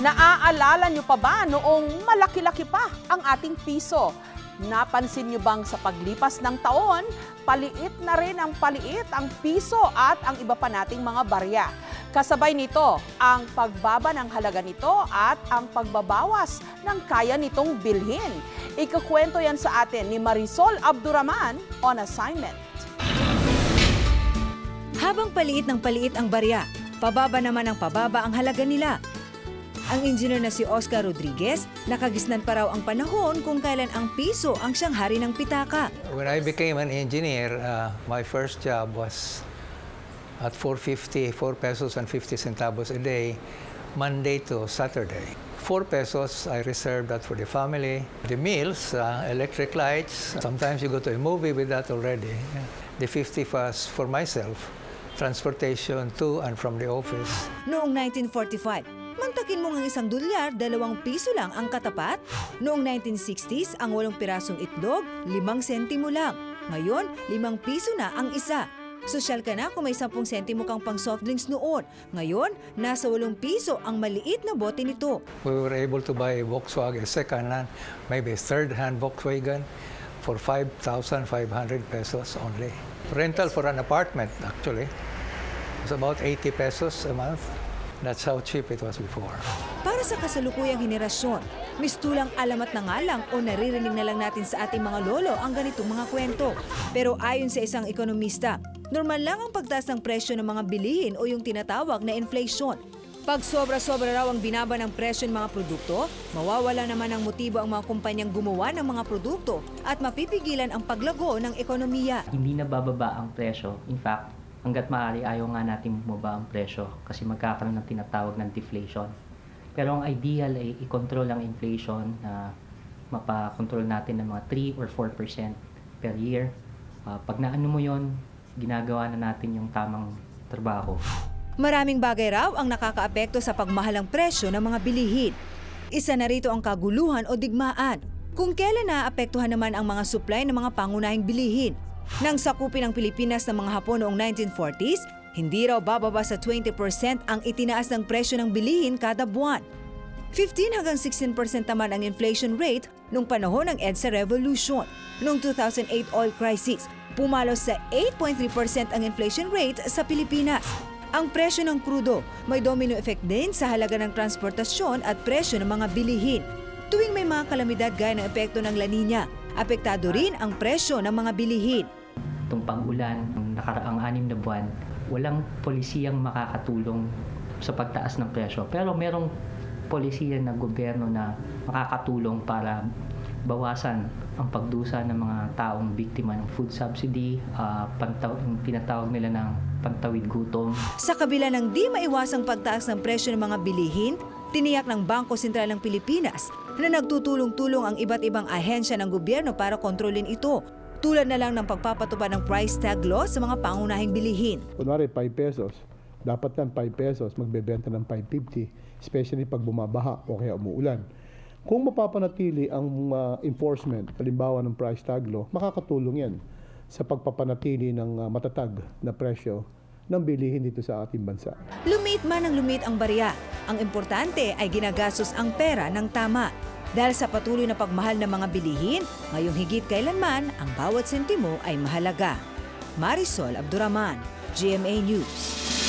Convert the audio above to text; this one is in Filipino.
Naaalala nyo pa ba noong malaki-laki pa ang ating piso? Napansin nyo bang sa paglipas ng taon, paliit na rin ang paliit ang piso at ang iba pa nating mga barya. Kasabay nito ang pagbaba ng halaga nito at ang pagbabawas ng kaya nitong bilhin. Ikakwento yan sa atin ni Marisol Abduraman on assignment. Habang paliit ng paliit ang barya, pababa naman ang pababa ang halaga nila. Ang engineer na si Oscar Rodriguez, nakagisnan pa raw ang panahon kung kailan ang piso ang siyang hari ng pitaka. When I became an engineer, uh, my first job was at 450, 4 pesos and 50 centavos a day, Monday to Saturday. 4 pesos, I reserved that for the family. The meals, uh, electric lights, sometimes you go to a movie with that already. The 50 was for myself, transportation to and from the office. Noong 1945, mantakin mo ng isang dolyar, dalawang piso lang ang katapat. Noong 1960s, ang walong pirasong itlog, limang sentimo lang. Ngayon, limang piso na ang isa. Sosyal ka na kung may 10 sentimo kang pang soft drinks noon. Ngayon, nasa 8 piso ang maliit na bote nito. We were able to buy a Volkswagen second-hand, maybe third-hand Volkswagen for 5,500 pesos only. Rental for an apartment, actually, was about 80 pesos a month. That's how cheap it was before. Para sa kasalukuyang henerasyon, mistulang alamat na nga lang o naririnig na lang natin sa ating mga lolo ang ganitong mga kwento. Pero ayon sa isang ekonomista, normal lang ang pagtaas ng presyo ng mga bilihin o yung tinatawag na inflation. Pag sobra-sobra raw ang binaba ng presyo ng mga produkto, mawawala naman ng motibo ang mga kumpanyang gumawa ng mga produkto at mapipigilan ang paglago ng ekonomiya. Hindi na bababa ang presyo. In fact, hanggat maaari ayaw nga natin bumaba ang presyo kasi magkakaroon ng tinatawag ng deflation. Pero ang ideal ay i-control ang inflation na mapakontrol natin ng mga 3 or 4% per year. Uh, pag naano mo yon ginagawa na natin yung tamang trabaho. Maraming bagay raw ang nakakaapekto sa pagmahal ng presyo ng mga bilihin. Isa na rito ang kaguluhan o digmaan. Kung kailan naapektuhan naman ang mga supply ng mga pangunahing bilihin nang sakupin ang Pilipinas ng mga Hapon noong 1940s, hindi raw bababa sa 20% ang itinaas ng presyo ng bilihin kada buwan. 15 hanggang 16% naman ang inflation rate nung panahon ng EDSA Revolution. Noong 2008 oil crisis, pumalo sa 8.3% ang inflation rate sa Pilipinas. Ang presyo ng krudo may domino effect din sa halaga ng transportasyon at presyo ng mga bilihin. Tuwing may mga kalamidad gaya ng epekto ng La Nina, apektado rin ang presyo ng mga bilihin itong pag-ulan ng nakaraang anim na buwan, walang polisiyang makakatulong sa pagtaas ng presyo. Pero merong polisiya ng gobyerno na makakatulong para bawasan ang pagdusa ng mga taong biktima ng food subsidy, uh, pantaw- yung tinatawag nila ng pantawid gutom. Sa kabila ng di maiwasang pagtaas ng presyo ng mga bilihin, tiniyak ng Bangko Sentral ng Pilipinas na nagtutulong-tulong ang iba't ibang ahensya ng gobyerno para kontrolin ito tulad na lang ng pagpapatupad ng price tag law sa mga pangunahing bilihin. Kunwari 5 pesos, dapat lang 5 pesos magbebenta ng 5.50, especially pag bumabaha o kaya umuulan. Kung mapapanatili ang uh, enforcement, halimbawa ng price tag law, makakatulong yan sa pagpapanatili ng uh, matatag na presyo ng bilihin dito sa ating bansa. Lumit man ang lumit ang barya, ang importante ay ginagastos ang pera ng tama. Dahil sa patuloy na pagmahal ng mga bilihin, ngayong higit kailanman, ang bawat sentimo ay mahalaga. Marisol Abduraman, GMA News.